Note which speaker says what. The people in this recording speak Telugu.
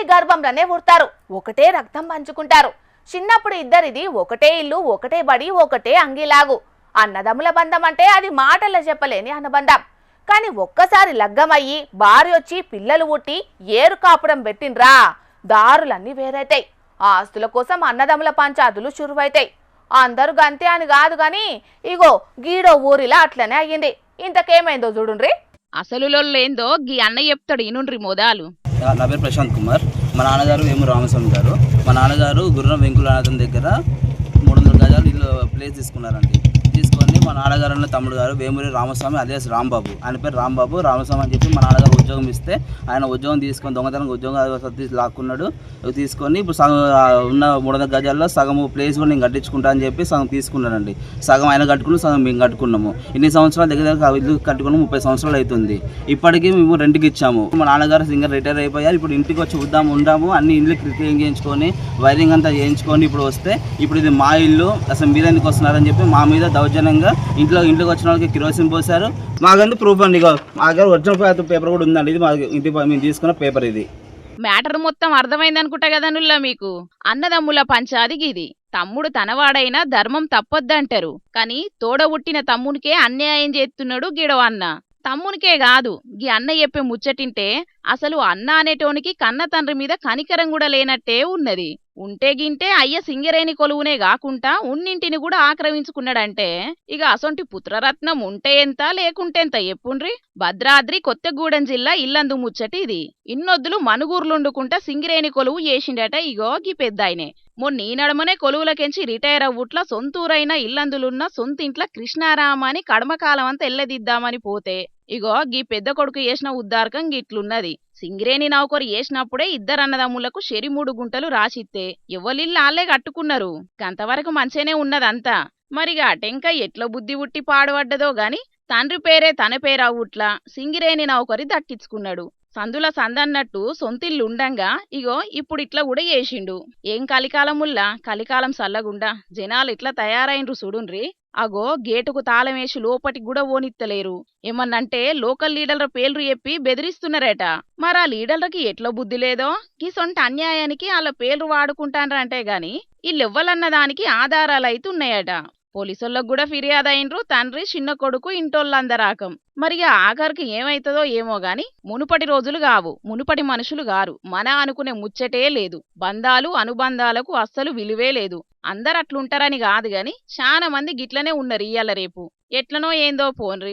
Speaker 1: తల్లి గర్భంలోనే పుడతారు. ఒకటే రక్తం పంచుకుంటారు. చిన్నప్పుడు ఇద్దరిది ఒకటే ఇల్లు ఒకటే బడి ఒకటే అంగిలాగు. అన్నదమ్ముల బంధం అంటే అది మాటల్లో చెప్పలేని అనుబంధం. కానీ ఒక్కసారి లగ్గమయ్యి భార్య వచ్చి పిల్లలు పుట్టి ఏరు కాపురం పెట్టిండ్రా. దారులన్నీ వేరైతాయి. ఆస్తుల కోసం అన్నదమ్ముల పంచాదులు చురువైతాయి అందరూ గంతే అని కాదు గాని ఇగో గీడో ఊరిలా అట్లనే అయ్యింది. ఇంతకేమైందో చూడుండ్రి?
Speaker 2: అసలు ఏందో గీ అన్న చెప్తాడు ఇనుండ్రి మోదాలు.
Speaker 3: నా పేరు ప్రశాంత్ కుమార్. మా నాన్నగారు వేము రామస్వామి గారు. మా నాన్నగారు గుర్రం వెంకులనాథం దగ్గర మూడు వందల గజాలు ఇల్లు ప్లేస్ తీసుకున్నారండి. తీసుకొని నాన్నగారు తమ్ముడు గారు వేమూరి రామస్వామి అదే రాంబాబు. ఆయన పేరు రాంబాబు. రామస్వామి అని చెప్పి మా నాన్నగారు ఉద్యోగం ఇస్తే ఆయన ఉద్యోగం తీసుకొని దొంగతనం ఉద్యోగం లాక్కున్నాడు. తీసుకొని ఇప్పుడు సగం ఉన్న మూడు గజాల్లో సగం ప్లేస్ కూడా నేను కట్టించుకుంటా అని చెప్పి సగం తీసుకున్నానండి సగం ఆయన కట్టుకుని సగం మేము కట్టుకున్నాము. ఇన్ని సంవత్సరాలు దగ్గర దగ్గర ఇల్లు కట్టుకుని ముప్పై సంవత్సరాలు అవుతుంది. ఇప్పటికీ మేము రెంట్కి ఇచ్చాము. మా నాన్నగారు సింగర్ రిటైర్ అయిపోయారు. ఇప్పుడు ఇంటికి వచ్చి ఉద్దాము ఉండాము అన్ని ఇల్లు క్లీన్ చేయించుకొని వైరింగ్ అంతా చేయించుకొని ఇప్పుడు వస్తే ఇప్పుడు ఇది మా ఇల్లు. అసలు మీరు ఎందుకు వస్తున్నారని చెప్పి మా మీద దౌర్జన్యంగా ఇంట్లో ఇంట్లోకి వచ్చిన వాళ్ళకి కిరోసిన్ పోసారు. మాకంటే ప్రూఫ్ అండి మా దగ్గర ఒరిజినల్ పేపర్ కూడా ఉందండి. ఇది మా ఇంటి మేము తీసుకున్న పేపర్ ఇది.
Speaker 2: మ్యాటర్ మొత్తం అర్థమైంది అనుకుంటా కదా నుల్లా మీకు? అన్నదమ్ముల పంచాది గిది తమ్ముడు తనవాడైనా ధర్మం తప్పొద్దంటారు. కానీ తోడబుట్టిన తమ్మునికే అన్యాయం చేస్తున్నాడు గిడవ అన్న. తమ్మునికే కాదు. గీ అన్న చెప్పే ముచ్చటింటే అసలు అన్న అనేటోనికి కన్న తండ్రి మీద కనికరం కూడా లేనట్టే ఉన్నది. ఉంటే గింటే అయ్య సింగరేణి కొలువునే కాకుండా ఉన్నింటిని కూడా ఆక్రమించుకున్నాడంటే ఇక అసొంటి పుత్రరత్నం ఉంటే ఎంత లేకుంటేంత ఎప్పుండ్రి భద్రాద్రి కొత్తగూడెం జిల్లా ఇల్లందు ముచ్చటి ఇది. ఇన్నొద్దులు మనుగూర్లుండుకుంటా సింగరేణి కొలువు చేసిండట ఇగో గీ పెద్దాయనే. మొన్న ఈ కొలువులకెంచి రిటైర్ అవ్వుట్ల సొంతూరైన ఇల్లందులున్న సొంతింట్ల కృష్ణారామ అని కడమకాలం అంతా ఎల్లదిద్దామని పోతే. ఇగో గీ పెద్ద కొడుకు చేసిన ఉద్దార్కం గిట్లున్నది. సింగరేణి నౌకరు చేసినప్పుడే ఇద్దరు అన్నదమ్ములకు షెరిమూడు గుంటలు రాసిత్తే ఎవలిల్లు ఆళ్ళే కట్టుకున్నారు. గంతవరకు మంచిగానే ఉన్నదంతా. మరిగా టెంక ఎట్ల బుద్ధి ఉట్టి పాడుపడ్డదో గాని తండ్రి పేరే తన పేరవుట్లా సింగిరేణి నౌకరి దట్టించుకున్నాడు. సందుల సందన్నట్టు సొంతిల్లు ఉండంగా ఇగో ఇప్పుడు ఇట్లా కూడా చేసిండు ఏం కలికాలముల్లా? కలికాలం సల్లగుండా. జనాలు ఇట్లా తయారైండ్రు చూడుండ్రి? అగో గేటుకు తాళమేసి లోపటికి కూడా ఓనిత్తలేరు. ఏమన్నంటే లోకల్ లీడర్ల పేర్లు చెప్పి బెదిరిస్తున్నారట. మరి ఆ లీడర్లకి ఎట్లా బుద్ధి లేదో? గిసొంట అన్యాయానికి వాళ్ళ పేర్లు వాడుకుంటాన్రంటే గాని వీళ్ళెవ్వలన్న దానికి ఆధారాలైతున్నాయట. పోలీసులకు కూడా ఫిర్యాదు అయినరు తండ్రి చిన్న కొడుకు ఇంటోళ్ళందరాకం. మరి ఆఖరికి ఏమైతుందో ఏమో గాని మునుపటి రోజులు కావు మునుపటి మనుషులు గారు. మన అనుకునే ముచ్చటే లేదు. బంధాలు అనుబంధాలకు అస్సలు విలువే లేదు. అందరు అట్లుంటారని కాదు గాని చాలా మంది గిట్లనే ఉన్నారు ఇయ్యాల రేపు. ఎట్లనో ఏందో పోన్రి.